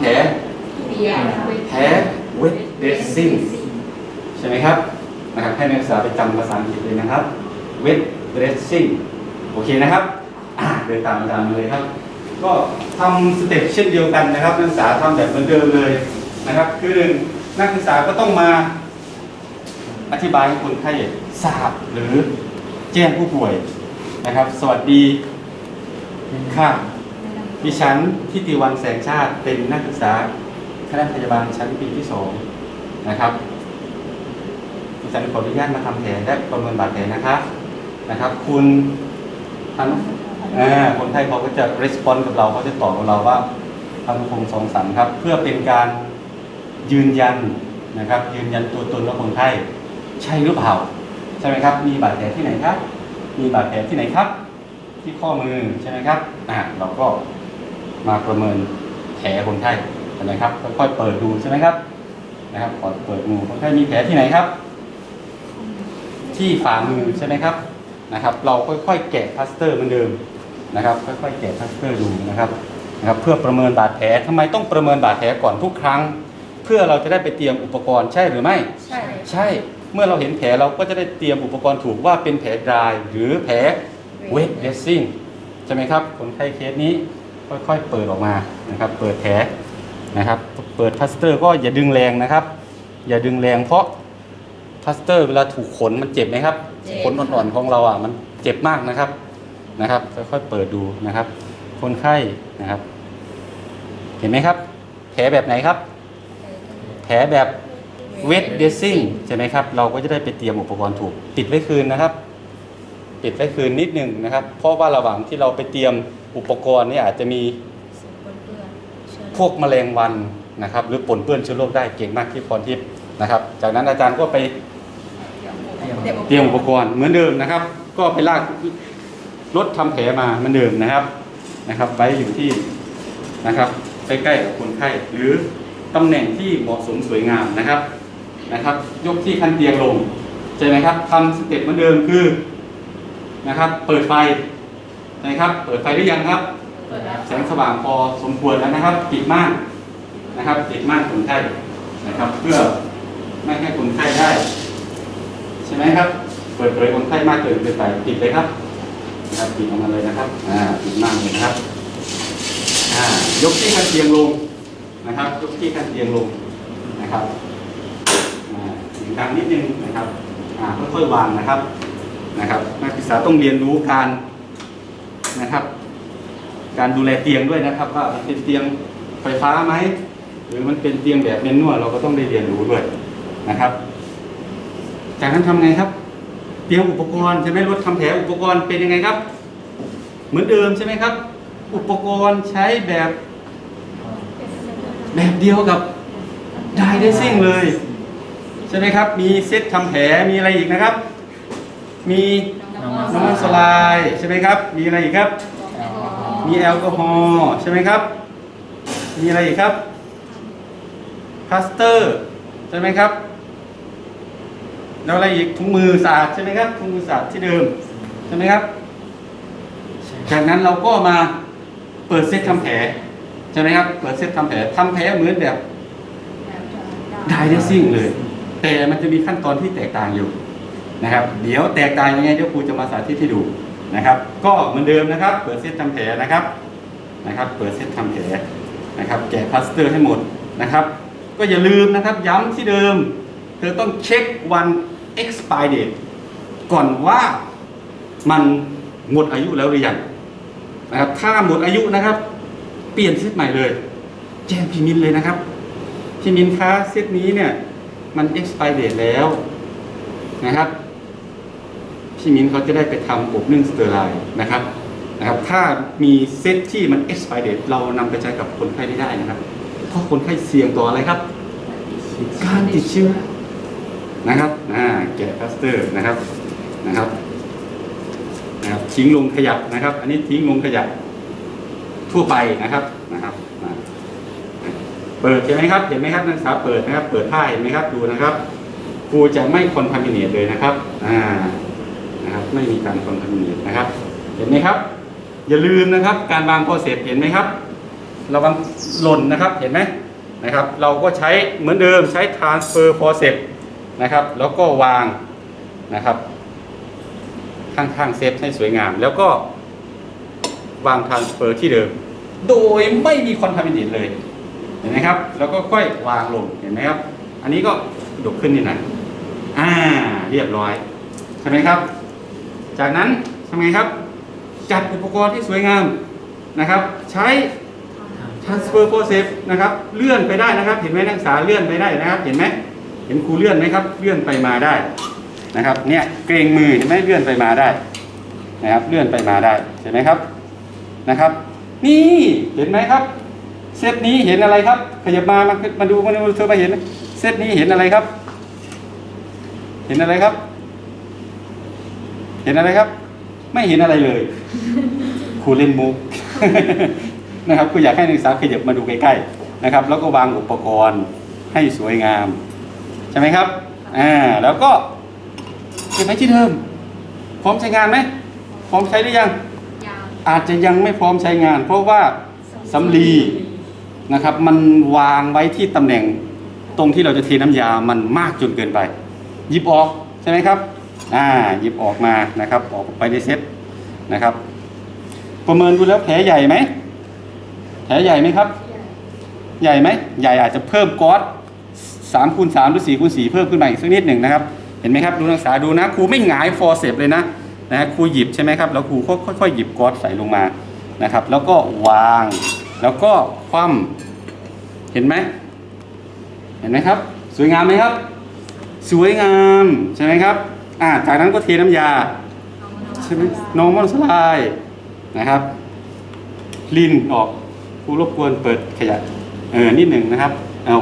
แผลเปียกแผล wet dressing ใช่ไหมครับนะครับให้นักศึกษาไปจำภาษาอังกฤษเลยนะครับ wet dressing โอเคนะครับอ่าเดินตามอาจารย์มาเลยครับ ก็ทำสเต็ปเช่นเดียวกันนะครับ นักศึกษาทำแบบเหมือนเดิมเลยนะครับ คือหนึ่งนักศึกษาก็ต้องมาอธิบายให้คนไข้ทราบหรือแจ้งผู้ป่วยนะครับ สวัสดีค่ะ ดิฉันทิติวันแสงชาติเป็นนักศึกษาคณะพยาบาลชั้นปีที่สองนะครับดิฉันขออนุญาตมาทำแผลและประเมินบาดแผลนะครับนะครับ คุณท่านคนไข้เขาก็จะรีสปอนส์กับเราเขาจะตอบกับเราว่าพันพงสองสันครับ เพื่อเป็นการยืนยันนะครับ ยืนยันตัวตนว่าคนไข้ใช่หรือเปล่าใช่ไหมครับ มีบาดแผลที่ไหนครับ มีบาดแผลที่ไหนครับ ที่ข้อมือใช่ไหมครับอ่าเราก็ มาประเมินแผลคนไข้ใช่ไหมครับค่อยๆเปิดดูใช่ไหมครับนะครับก่อนเปิดมือคนไข้มีแผลที่ไหนครับ ที่ฝ่ามือใช่ไหมครับนะครับ เราค่อยๆแกะพลาสเตอร์เหมือนเดิมนะครับ ค่อยๆแกะพลาสเตอร์ดูนะครับนะครับ เพื่อประเมินบาดแผลทำไมต้องประเมินบาดแผลก่อนทุกครั้ง เพื่อเราจะได้ไปเตรียมอุปกรณ์ใช่หรือไม่ ใช่ใช่เมื่อเราเห็นแผลเราก็จะได้เตรียมอุปกรณ์ถูกว่าเป็นแผล dry หรือแผล wet dressing ใช่ไหมครับคนไข้เคสนี้ ค่อยๆ เปิดออกมานะครับ เปิดแผลนะครับ เปิดพลาสเตอร์ก็อย่าดึงแรงนะครับ อย่าดึงแรงเพราะพลาสเตอร์เวลาถูกขนมันเจ็บไหมครับเจ็บขนอ่อนๆของเราอะมันเจ็บมากนะครับนะครับ ค่อยๆเปิดดูนะครับ คนไข้นะครับ เห็นไหมครับ แผลแบบไหนครับ แผลแบบ wet dressing ใช่ไหมครับ เราก็จะได้ไปเตรียมอุปกรณ์ถูก ปิดไว้คืนนะครับ ปิดไว้คืนนิดหนึ่งนะครับ เพราะว่าระหว่างที่เราไปเตรียม อุปกรณ์เนี่ยอาจจะมีพวกแมลงวันนะครับ หรือปนเปื้อนเชื้อโรคได้เก่งมากที่พรทิพย์นะครับ จากนั้นอาจารย์ก็ไปเตรียมอุปกรณ์เหมือนเดิมนะครับ ก็ไปลากรถทำแผลมาเหมือนเดิมนะครับนะครับไว้อยู่ที่นะครับใกล้ๆกับคนไข้หรือตำแหน่งที่เหมาะสมสวยงามนะครับนะครับ ยกที่คันเตียงลงใช่ไหมครับทำสเต็ปเหมือนเดิมคือนะครับ เปิดไฟ นะครับ เปิดไฟหรือยังครับเปิดแล้วแสงสว่างพอสมควรแล้วนะครับปิดม่านนะครับปิดม่านคนไข้นะครับ เพื่อไม่ให้คนไข้ได้ ใช่ไหมครับ เปิดเผยคนไข้มากเกินไปปิดเลยครับนะครับปิดออกมาเลยนะครับอ่าปิดม่านเลยนะครับอ่ายกที่คันเตียงลงนะครับ ยกที่คันเตียงลงนะครับอ่าเสียงดังนิดนึงนะครับอ่าค่อยๆวางนะครับนะครับ นักศึกษาต้องเรียนรู้การ นะครับ การดูแลเตียงด้วยนะครับ ว่ามันเป็นเตียงไฟฟ้าไหมหรือมันเป็นเตียงแบบเมนนวลเราก็ต้องได้เรียนรู้ด้วยนะครับ จากนั้นทำไงครับ เตรียมอุปกรณ์ใช่ไหมรถทำแผลอุปกรณ์เป็นยังไงครับ เหมือนเดิมใช่ไหมครับ อุปกรณ์ใช้แบบแบบเดียวกับไดเดซิ่งเลย ใช่ไหมครับ มีเซตทำแผลมีอะไรอีกนะครับ มี น้ำมันสลายใช่ไหมครับ มีอะไรอีกครับ มีแอลกอฮอล์ใช่ไหมครับ มีอะไรอีกครับพลาสเตอร์ใช่ไหมครับ แล้วอะไรอีกถุงมือสะอาดใช่ไหมครับถุงมือสะอาดที่เดิมใช่ไหมครับ จากนั้นเราก็มาเปิดเซตทำแผลใช่ไหมครับ เปิดเซตทำแผลทำแผลเหมือนแบบไดเรซิ่งเลย แต่มันจะมีขั้นตอนที่แตกต่างอยู่ นะครับ เดี๋ยวแตกต่างยังไงเดี๋ยวครูจะมาสาธิตให้ดูนะครับ ก็เหมือนเดิมนะครับ เปิดเซตทำแผลนะครับนะครับ เปิดเซตทำแผลนะครับ แกะพลาสเตอร์ให้หมดนะครับ ก็อย่าลืมนะครับย้ำที่เดิม เธอต้องเช็ควัน expire date ก่อนว่ามันหมดอายุแล้วหรือยังนะครับ ถ้าหมดอายุนะครับ เปลี่ยนเซตใหม่เลย แจ้งพี่มินเลยนะครับพี่มินคะเซตนี้เนี่ยมัน expire date แล้วนะครับ พี่มิ้นเขาจะได้ไปทำอบนึ่งสเตอร์ไลน์นะครับนะครับ ถ้ามีเซตที่มัน expire date เรานำไปใช้กับคนไข้ไม่ได้นะครับ เพราะคนไข้เสี่ยงต่ออะไรครับ การติดเชื้อนะครับอ่าแกะพลาสเตอร์นะครับนะครับนะครับ ทิ้งลงขยะนะครับ อันนี้ทิ้งลงขยะทั่วไปนะครับนะครับเปิดใช่ไหมครับ เห็นไหมครับนักศึกษาเปิดนะครับ เปิดผ้าเห็นไหมครับ ดูนะครับครูจะไม่คอนทามิเนตเลยนะครับ อ่า นะครับไม่มีการคอนทามิเนตนะครับ เห็นไหมครับ อย่าลืมนะครับ การวางโปรเซสเห็นไหมครับเระวังหล่นนะครับเห็นไหมนะครับ เราก็ใช้เหมือนเดิมใช้ transfer forceps นะครับ แล้วก็วางนะครับ ข้างๆเซฟให้สวยงาม แล้วก็วาง transfer ที่เดิม โดยไม่มีคอนทามิเนตเลยเห็นไหมครับ แล้วก็ค่อยวางลงเห็นไหมครับ อันนี้ก็ยกขึ้นนิดหน่อยอ่าเรียบร้อย ใช่ไหมครับ จากนั้นทำไงครับ จัดอุปกรณ์ที่สวยงามนะครับ ใช้ transfer process นะครับ เลื่อนไปได้นะครับ เห็นไหมนักศึกษาเลื่อนไปได้นะครับ เห็นไหมเห็นครูเลื่อนไหมครับ เลื่อนไปมาได้นะครับ เนี่ยเกรงมือเห็นไหมเลื่อนไปมาได้นะครับ เลื่อนไปมาได้เห็นไหมครับนะครับ นี่เห็นไหมครับ เซตนี้เห็นอะไรครับ ขยับมามามาดูมาดูเธอมาเห็นเซตนี้เห็นอะไรครับ เห็นอะไรครับ เห็นอะไรครับ ไม่เห็นอะไรเลยครูเล่นมุกนะครับครูอยากให้นักศึกษาขยับมาดูใกล้ๆนะครับ แล้วก็วางอุปกรณ์ให้สวยงาม ใช่ไหมครับอ่าแล้วก็เก็บไว้ที่เดิมพร้อมใช้งานไหมพร้อมใช้หรือยังยาวอาจจะยังไม่พร้อมใช้งาน เพราะว่าสำลีนะครับ มันวางไว้ที่ตำแหน่งตรงที่เราจะเทน้ำยามันมากจนเกินไป หยิบออกใช่ไหมครับ อ่าหยิบออกมานะครับ ออกไปในเซตนะครับ ประเมินดูแล้วแผลใหญ่ไหมแผลใหญ่ไหมครับ ใหญ่ไหมใหญ่อาจจะเพิ่มก๊อตสามคูณสามหรือสี่คูณสี่เพิ่มขึ้นมาอีกสักนิดหนึ่งนะครับ เห็นไหมครับดูนักศึกษาดูนะครูไม่หงายฟอร์เซปเลยนะนะครูหยิบใช่ไหมครับแล้วครูค่อยๆหยิบก๊อตใส่ลงมานะครับ แล้วก็วาง แล้วก็คว่ำเห็นไหมเห็นไหมครับ สวยงามไหมครับ สวยงามใช่ไหมครับ อ่าจากนั้นก็เทน้ำยาใช่ไหมนองมอนสลายนะครับ ลินออกผู้รบกวนเปิดขยะเออนิดหนึ่งนะครับ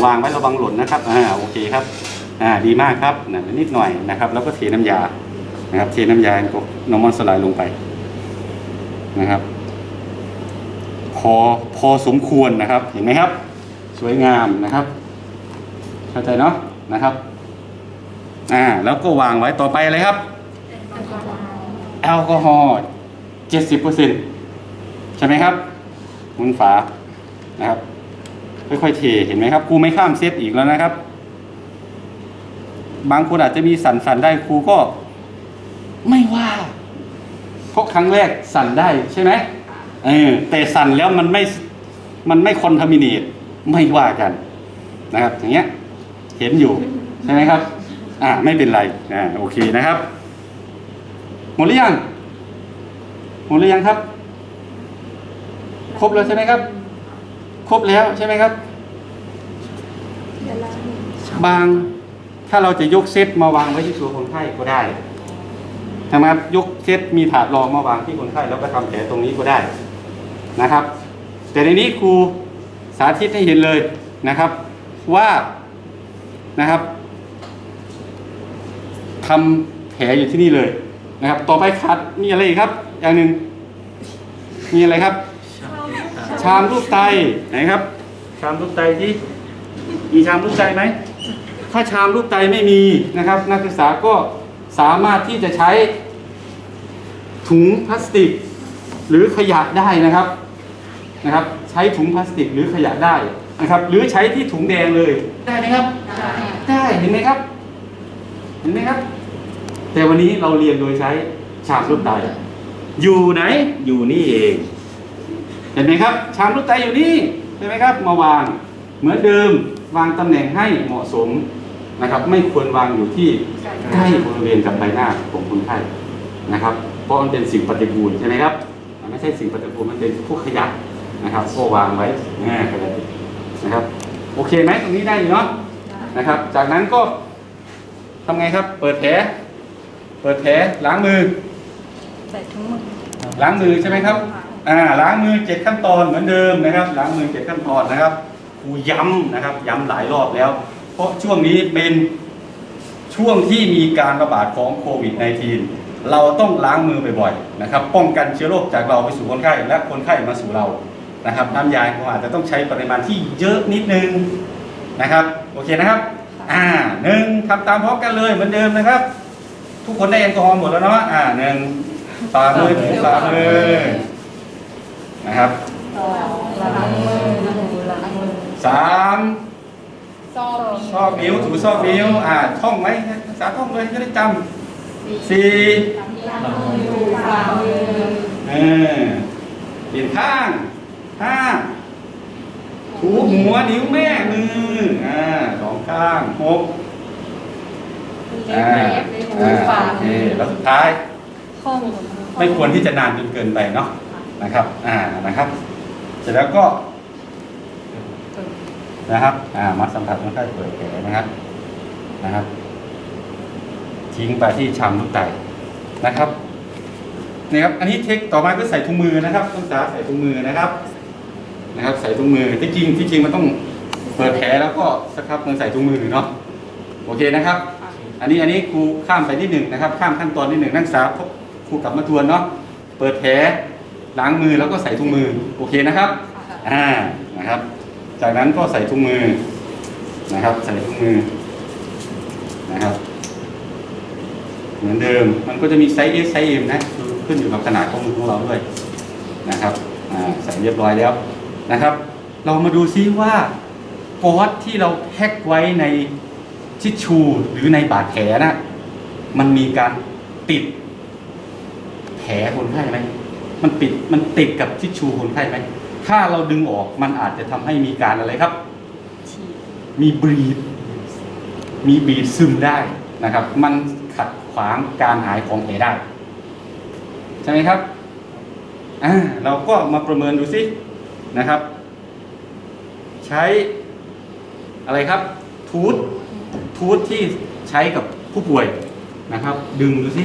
วางไว้ระวังหล่นนะครับอ่าโอเคครับอ่าดีมากครับนะนิดหน่อยนะครับ แล้วก็เทน้ำยานะครับ เทน้ำยาก็นองมอนสลายลงไปนะครับ พอพอสมควรนะครับ เห็นไหมครับ สวยงามนะครับ เข้าใจเนาะนะครับ อ่าแล้วก็วางไว้ต่อไปอะไรครับ แอลกอฮอล์เจ็ดสิบเปอร์เซ็นใช่ไหมครับหมุนฝานะครับ ค่อยๆเทเห็นไหมครับครูไม่ข้ามเซตอีกแล้วนะครับ บางคนอาจจะมีสั่นสั่นๆได้ครูก็ไม่ว่าเพราะครั้งแรกสั่นได้ใช่ไหมเออแต่สั่นแล้วมันไม่มันไม่คอนทามิเนตไม่ว่ากันนะครับ อย่างเงี้ยเห็นอยู่ใช่ไหมครับ อ่าไม่เป็นไรอ่าโอเคนะครับ หมดหรือยังหมดหรือยังครับ ครบแล้วใช่ไหมครับ ครบแล้วใช่ไหมครับ บางถ้าเราจะยกเซตมาวางไว้ที่ตัวคนไข้ก็ได้ใช่ไหมครับยกเซตมีถาดรองมาวางที่คนไข้แล้วก็ทำแผลตรงนี้ก็ได้นะครับ แต่ในนี้ครูสาธิตให้เห็นเลยนะครับว่านะครับ ทำแผลอยู่ที่นี่เลยนะครับ ต่อไปขาดมีอะไรอีกครับ อย่างหนึ่งมีอะไรครับ ชามรูปไตไหนครับ ชามรูปไตที่มีชามรูปไตไหมถ้าชามรูปไตไม่มีนะครับ นักศึกษาก็สามารถที่จะใช้ถุงพลาสติก หรือขยะได้นะครับนะครับ ใช้ถุงพลาสติกหรือขยะได้นะครับ หรือใช้ที่ถุงแดงเลยได้ไหมครับ ได้เห็นไหมครับ เห็นไหมครับ แต่วันนี้เราเรียนโดยใช้ชามรูปไตอยู่ไหนอยู่นี่เอง เห็นไหมครับ ชามลูกไตอยู่นี่ใช่ไหมครับ มาวางเหมือนเดิมวางตำแหน่งให้เหมาะสมนะครับ ไม่ควรวางอยู่ที่ใกล้บริเวณกับใบหน้าของคนไข้นะครับ เพราะมันเป็นสิ่งปฏิกูลใช่ไหมครับมันไม่ใช่สิ่งปฏิกูลมันเป็นพวกขยะนะครับก็วางไว้ง่ายขนาดนี้นะครับ โอเคไหมตรงนี้ได้อยู่เนาะนะครับ จากนั้นก็ ทำไงครับ เปิดแผล เปิดแผลล้างมือ ใส่ถุงมือล้างมือใช่ไหมครับ อ่า ล้างมือเจ็ดขั้นตอนเหมือนเดิมนะครับ ล้างมือเจ็ดขั้นตอนนะครับครูย้ำนะครับ ย้ำหลายรอบแล้ว เพราะช่วงนี้เป็นช่วงที่มีการระบาดของโควิด -19 เราต้องล้างมือบ่อยๆนะครับ ป้องกันเชื้อโรคจากเราไปสู่คนไข้และคนไข้มาสู่เรานะครับน้ำยาก็อาจจะต้องใช้ปริมาณที่เยอะนิดนึงนะครับ โอเคนะครับ อ่าหนึ่งทำตามพร้อมกันเลยเหมือนเดิมนะครับ ทุกคนได้แอลกอฮอล์หมดแล้วเนาะอ่าหนึ่งฝ่ามือถึงฝ่ามือนะครับล้างมือสามซอกซอกนิ้วถูซอกนิ้วอ่าท่องไว้รักษาท่องเลยจะได้จำสี่ทำมืออยู่ฝ่ามือเออเปลี่ยนข้างห้าถูหัวนิ้วแม่มืออ่า ข้างหกเล็อ่าบเล็บเลยหูอ่าฝ่าโอเคมือแล้วสุดท้าย ข้อมือไม่ควรที่จะนานจนเกินไปเนาะนะครับ อ่านะครับ เสร็จแล้วก็นะครับอ่ามาสัมผัสคนไข้เปิดแผลนะครับนะครับ ทิ้งไปที่ชามลูกไตนะครับนี่ครับอันนี้เทคต่อมาก็ใส่ถุงมือนะครับต้องษาใส่ถุงมือนะครับ นะครับ ใส่ถุงมือที่จริงที่จริงมันต้อง เปิดแผลแล้วก็สักครับมันใส่ถุงมือเนาะโอเคนะครับ อันนี้อันนี้ครูข้ามไปนิดหนึ่งนะครับ ข้ามขั้นตอนนิดหนึ่งนักศึกษาครูกลับมาทวนเนาะเปิดแผลล้างมือแล้วก็ใส่ถุงมือโอเคนะครับอ่านะครับ จากนั้นก็ใส่ถุงมือนะครับ ใส่ถุงมือนะครับเหมือนเดิมมันก็จะมีไซส์ S ไซส์ M นะขึ้นอยู่กับขนาดของมือของเราด้วยนะครับอ่าใส่เรียบร้อยแล้วนะครับ เรามาดูซิว่า ก๊อซที่เราแพ็กไว้ในทิชชูหรือในบาดแผลนะมันมีการติดแผลคนไข้ไหมมันปิดมันติดกับทิชชูคนไข้ไหมถ้าเราดึงออกมันอาจจะทำให้มีการอะไรครับ มีบรีดมีบีดซึมได้นะครับ มันขัดขวางการหายของแผลได้ ใช่ไหมครับอ่าเราก็มาประเมินดูสินะครับ ใช้ อะไรครับทูตทูตที่ใช้กับผู้ป่วยนะครับ ดึงดูสิ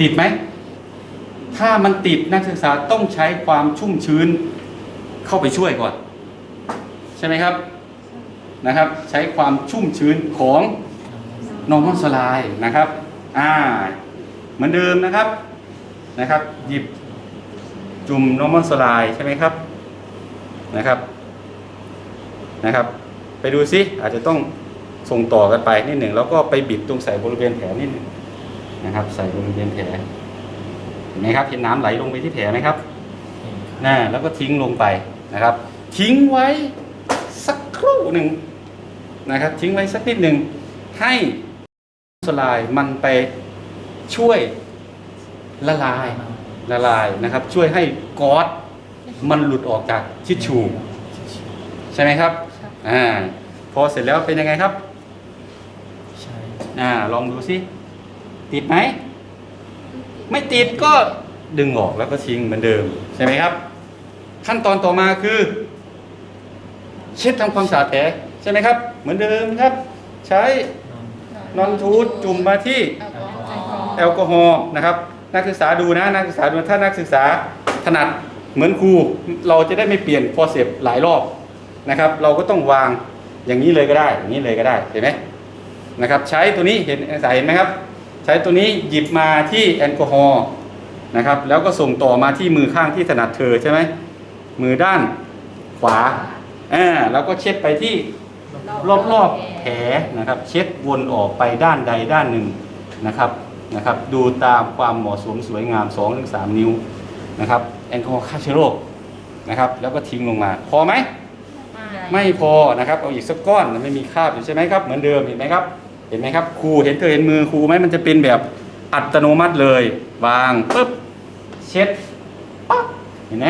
ติดไหม ถ้ามันติดนักศึกษาต้องใช้ความชุ่มชื้นเข้าไปช่วยก่อน ใช่ไหมครับนะครับ ใช้ความชุ่มชื้นของนอร์มอลสไลด์นะครับอ่าเหมือนเดิมนะครับนะครับ หยิบจุ่มนอร์มอลสไลด์ใช่ไหมครับนะครับ นะครับ ไปดูซิอาจจะต้องส่งต่อกันไปนิดหนึ่งแล้วก็ไปบิดตรงใส่บริเวณแผลนิดหนึ่งนะครับ ใส่บริเวณแผลเห็นไหมครับเห็นน้ำไหลลงไปที่แผลไหมครับนะแล้วก็ทิ้งลงไปนะครับ ทิ้งไว้สักครู่หนึ่งนะครับ ทิ้งไว้สักนิดหนึ่งให้สลายมันไปช่วยละลายละลายนะครับ ช่วยให้ก๊อซมันหลุดออกจากทิชชูใช่ไหมครับ อ่าพอเสร็จแล้วเป็นยังไงครับใช่อ่าลองดูสิติดไหมไม่ติดก็ดึงออกแล้วก็ทิ้งเหมือนเดิมใช่ไหมครับ ขั้นตอนต่อมาคือ เช็ดทำความสะอาดแผลใช่ไหมครับ เหมือนเดิมครับ ใช้นอนนอนทูดจุ่มมาที่แอลกอฮอล์นะครับ นักศึกษาดูนะนักศึกษาดูถ้านักศึกษาถนัดเหมือนครู เราจะได้ไม่เปลี่ยนฟอร์เซปหลายรอบ นะครับ เราก็ต้องวางอย่างนี้เลยก็ได้ อย่างนี้เลยก็ได้เห็นไหมนะครับ ใช้ตัวนี้เห็นนักศึกษาเห็นไหมครับ ใช้ตัวนี้หยิบมาที่แอลกอฮอล์นะครับ แล้วก็ส่งต่อมาที่มือข้างที่ถนัดเธอใช่ไหมมือด้านขวาอ่าแล้วก็เช็ดไปที่รอบๆแผลนะครับ เช็ดวนออกไปด้านใดด้านหนึ่งนะครับนะครับ ดูตามความเหมาะสมสวยงาม2-3ถึง3นิ้วนะครับแอลกอฮอล์ฆ่าเชื้อโรคนะครับ แล้วก็ทิ้งลงมา พอไหม ไม่พอนะครับเอาอีกสักก้อนมันไม่มีคราบอยู่ใช่ไหมครับเหมือนเดิมเห็นไหมครับเห็นไหมครับครูเห็นเธอเห็นมือครูไหมมันจะเป็นแบบอัตโนมัติเลยวางปุ๊บเช็ดปั๊บเห็นไหม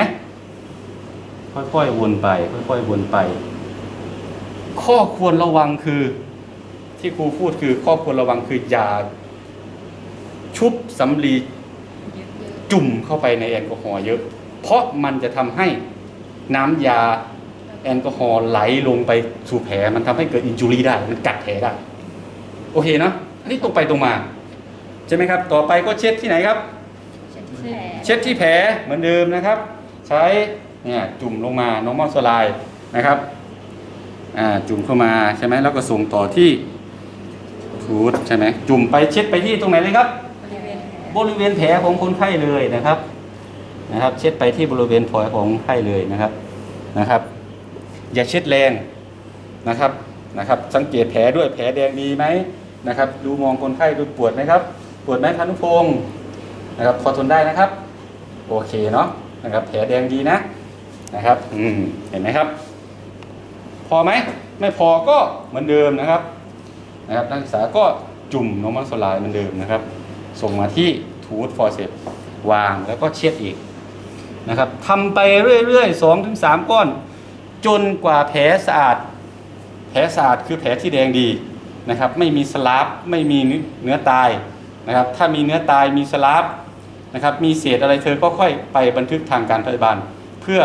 ค่อยๆวนไป ค่อยๆวนไป ข้อควรระวังคือ ที่ครูพูดคือข้อควรระวังคืออย่าชุบสำลีจุ่มเข้าไปในแอลกอฮอล์เยอะ เพราะมันจะทำให้น้ำยา แอลกอฮอล์ไหลลงไปสู่แผลมันทำให้เกิดอินจูรี่ได้ มันกัดแผลได้ โอเคเนอะอันนี้ตรงไปตรงมา ใช่ไหมครับ ต่อไปก็เช็ดที่ไหนครับ เช็ดที่แผลเหมือนเดิมนะครับ ใช้เนี่ยจุ่มลงมา normal slide นะครับอ่าจุ่มเข้ามาใช่ไหมแล้วก็ส่งต่อที่ทูดใช่ไหมจุ่มไปเช็ดไปที่ตรงไหนเลยครับ บริเวณแผลของคนไข้เลยนะครับนะครับ เช็ดไปที่บริเวณแผลของคนไข้เลยนะครับนะครับ อย่าเช็ดแรงนะครับนะครับ สังเกตแผลด้วยแผลแดงดีไหมนะครับ ดูมองคนไข้ดูปวดไหมครับ ปวดไหมพานุพงศ์นะครับพอทนได้นะครับ โอเคเนาะนะครับ แผลแดงดีนะนะครับอืมเห็นไหมครับ พอไหมไม่พอก็เหมือนเดิมนะครับนะครับนักศึกษาก็จุ่มนมมันโซลายเหมือนเดิมนะครับ ส่งมาที่ทูตฟอร์เซปวางแล้วก็เช็ดอีกนะครับทำไปเรื่อยๆสองถึงสามก้อน จนกว่าแผลสะอาด แผลสะอาดคือแผลที่แดงดีนะครับไม่มีสลาฟไม่มีเนื้อตายนะครับถ้ามีเนื้อตายมีสลาฟนะครับมีเศษอะไรเธอก็ค่อยไปบันทึกทางการพยาบาล เพื่อ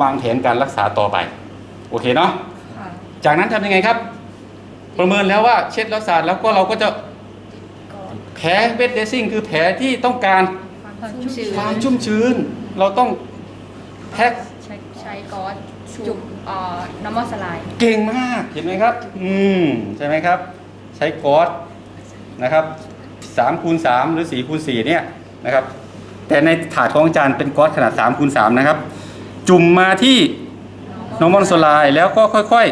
วางแผนการรักษาต่อไป โอเคเนาะค่ะจากนั้นทำยังไงครับ ประเมินแล้วว่าเช็ดแล้วสะอาดแล้วก็เราก็จะก็แผลเวทเดซิ่งคือแผลที่ต้องการความชุ่มชื้นความชุ่มชื้นเราต้องแพ็คใช้ใช้ ก๊อซจุ่มเอ่อน้ำมันสลายเก่งมากเห็นไหมครับ อืมใช่ไหมครับ ใช้กอสนะครับ3คูณ3หรือ4คูณ4เนี่ยนะครับ แต่ในถาดของอาจารย์เป็นกอสขนาด3คูณ3นะครับ จุ่มมาที่นอร์มอนโซลายแล้วก็ค่อย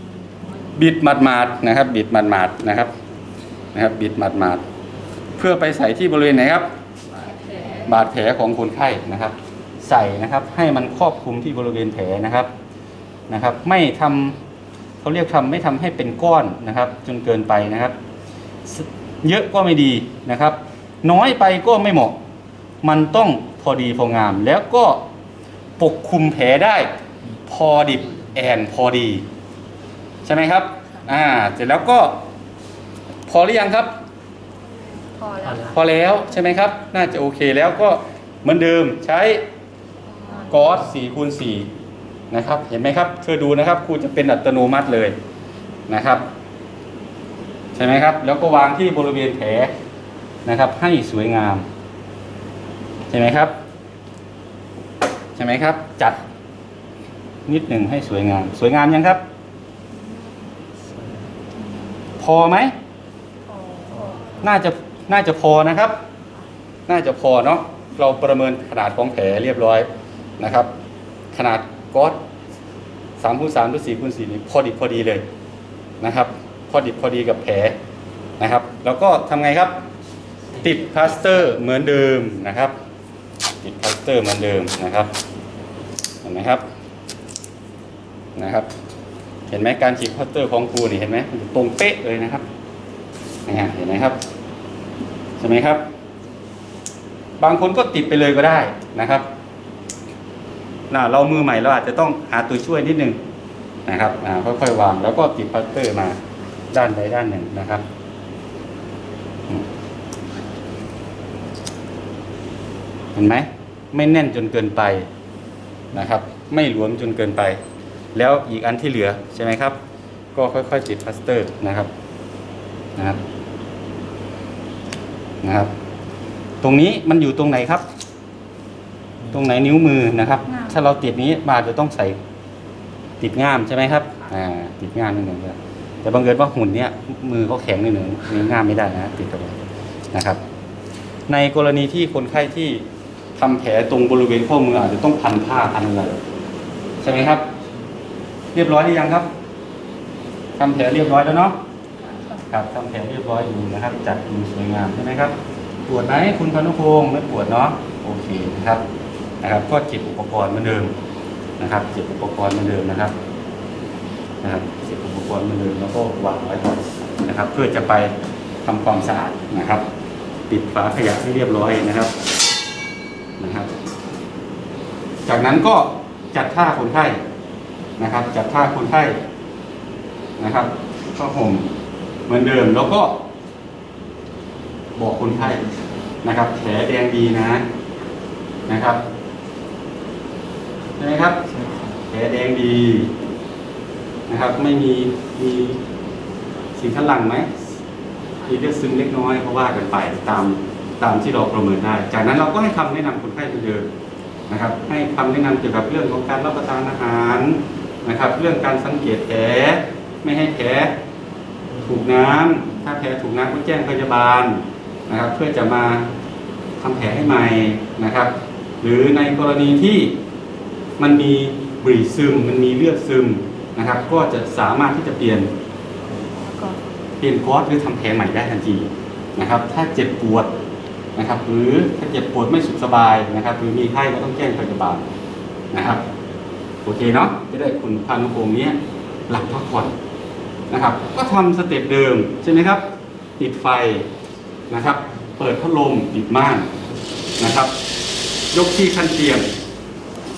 ๆ บิดหมาดๆนะครับ บิดหมาดๆนะครับนะครับ บิดหมาดๆเพื่อไปใส่ที่บริเวณไหนครับ บาดแผลของคนไข้นะครับ ใส่นะครับ ให้มันครอบคลุมที่บริเวณแผลนะครับนะครับ ไม่ทำเขาเรียกทำไม่ทำให้เป็นก้อนนะครับ จนเกินไปนะครับสเยอะก็ไม่ดีนะครับ น้อยไปก็ไม่เหมาะ มันต้องพอดีพองาม แล้วก็ปกคลุมแผลได้พอดิบแอนพอดี ใช่ไหมครับอ่าเสร็จแล้วก็พอหรือยังครับ พอแล้วพอแล้วใช่ไหมครับ น่าจะโอเคแล้วก็เหมือนเดิมใช้ กอส4คูณ4นะครับ เห็นไหมครับเธอดูนะครับครูจะเป็นอัตโนมัติเลยนะครับ ใช่ไหมครับ แล้วก็วางที่บริเวณแผลนะครับ ให้สวยงาม ใช่ไหมครับ ใช่ไหมครับ จัดนิดหนึ่งให้สวยงาม สวยงามยังครับ พอไหมพอพอน่าจะน่าจะพอนะครับ น่าจะพอเนาะเราประเมินขนาดของแผลเรียบร้อย นะครับ ขนาดก๊อตสามคูณสามหรือสี่คูณสี่นี่พอดิบพอดีเลยนะครับ พอดิบพอดีกับแผลนะครับ แล้วก็ทำไงครับ ติดพลาสเตอร์เหมือนเดิมนะครับ ติดพลาสเตอร์เหมือนเดิมนะครับเห็นไหมครับนะครับ เห็นไหมการฉีดพลาสเตอร์ของครูนี่เห็นไหมตรงเป๊ะเลยนะครับนี่ฮะเห็นไหมครับใช่ไหมครับ บางคนก็ติดไปเลยก็ได้นะครับ เรามือใหม่เราอาจจะต้องหาตัวช่วยนิดนึงนะครับค่อยๆวางแล้วก็ติดพลาสเตอร์มาด้านใดด้านหนึ่งนะครับเห็นไหมไม่แน่นจนเกินไปนะครับ ไม่หลวมจนเกินไป แล้วอีกอันที่เหลือใช่ไหมครับ ก็ค่อยๆติดพลาสเตอร์นะครับนะครับนะครับ ตรงนี้มันอยู่ตรงไหนครับ ตรงไหนนิ้วมือนะครับถ้าเราติดนี้มาจะต้องใส่ติดง่ามใช่ไหมครับอ่าติดง่ามนิดหนึ่งครับแต่บังเอิญว่าหุ่นเนี้ยมือเขาแข็งนิดหนึ่งนิ้วง่ามไม่ได้นะติดตรงนี้นะครับ ในกรณีที่คนไข้ที่ทำแผลตรงบริเวณข้อมืออาจจะต้องพันผ้าพันอะไรใช่ไหมครับ เรียบร้อยหรือยังครับทำแผลเรียบร้อยแล้วเนาะ ครับทำแผลเรียบร้อยอยู่นะครับ จัดดูสวยงามใช่ไหมครับ ปวดไหมคุณพานุพงศ์ไม่ปวดเนาะโอเคนะครับ นะครับก็เก็บอุปกรณ์เหมือนเดิมนะครับเก็บอุปกรณ์เหมือนเดิมนะครับนะครับเก็บอุปกรณ์เหมือนเดิมแล้วก็วางไว้ก่อนนะครับ เพื่อจะไปทำความสะอาดนะครับ ปิดฝาขยะให้เรียบร้อยนะครับนะครับ จากนั้นก็จัดท่าคนไข้นะครับ จัดท่าคนไข้นะครับ ก็ห่มเหมือนเดิมแล้วก็บอกคนไข้นะครับ แผลแดงดีนะนะครับ ช่ไหมครับแผลแดงดีนะครับ ไม่มีมีสิ่งข้างหลังไหมมีเลือดซึมเล็กน้อยเพราะว่ากันไปตามตามที่เราประเมินได้ จากนั้นเราก็ให้คำแนะนำคนไข้เหมือนเดิมนะครับ ให้คำแนะนำเกี่ยวกับเรื่องของการรับประทานอาหารนะครับ เรื่องการสังเกตแผลไม่ให้แผลถูกน้ำถ้าแผลถูกน้ำก็แจ้งพยาบาลนะครับ เพื่อจะมาทำแผลให้ใหม่นะครับ หรือในกรณีที่ มันมีบรีซึม มันมีเลือดซึมนะครับ ก็จะสามารถที่จะเปลี่ยนเปลี่ยนคอร์สหรือทำแผลใหม่ได้ทันทีนะครับ ถ้าเจ็บปวดนะครับ หรือถ้าเจ็บปวดไม่สุขสบายนะครับ หรือมีไข้ก็ต้องแจ้งพยาบาลนะครับ โอเคเนาะจะได้คุณพานุพงศ์เนี้ยหลับพักผ่อนนะครับ ก็ทำสเต็ปเดิมใช่ไหมครับ ติดไฟนะครับ เปิดพัดลมปิดม่านนะครับ ยกที่ขั้นเตียง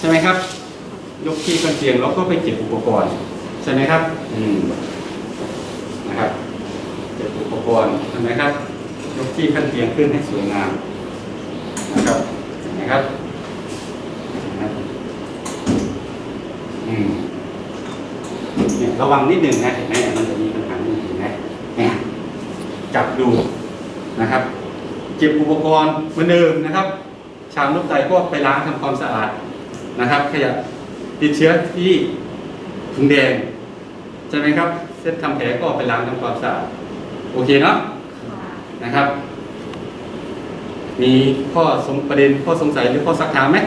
ใช่ไหมครับ ยกที่ขั้นเตียงแล้วก็ไปเก็บอุปกรณ์ใช่ไหมครับอืมนะครับเก็บอุปกรณ์ใช่ไหมครับ ยกที่ขั้นเตียงขึ้นให้สวยงามนะครับนไหมครับนะครับอืมเนี่ยระวังนิดหนึ่งนะเห็นไหมมันจะมีปัญหาหนึ่งนะเนี่ยจับดูนะครับเก็บอุปกรณ์เหมือนเดิมนะครับ ชามลูกไตก็ไปล้างทำความสะอาด นะครับขยะติดเชื้อที่ถุงแดง ใช่ไหมครับเส้นทำแผลก็ไปล้างทำความสะอาดโอเคเนาะนะครับ มีข้อสงประเด็นข้อสงสัยหรือข้อสักถามไหม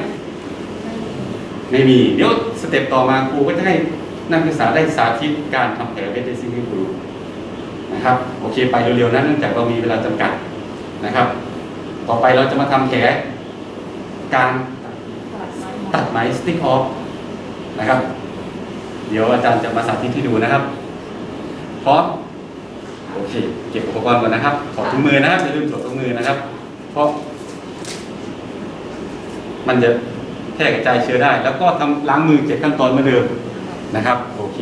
ไม่มี เดี๋ยวสเต็ปต่อมาครูก็จะให้นักศึกษาได้สาธิตการทำแผลเวทเดซิ่งให้ครูนะครับโอเคไปเร็วๆนะเนื่องจากเรามีเวลาจำกัดนะครับ ต่อไปเราจะมาทำแผลการ ตัดไหมสติ๊กออฟนะครับ เดี๋ยวอาจารย์จะมาสาธิตให้ดูนะครับพร้อมโอเค เก็บอุปกรณ์ก่อนนะครับถอดถุงมือนะครับอย่าลืมถอดถุงมือนะครับ เพราะ มันจะแพร่กระจายเชื้อได้ แล้วก็ทำล้างมือเจ็ดขั้นตอนเหมือนเดิมนะครับ โอเค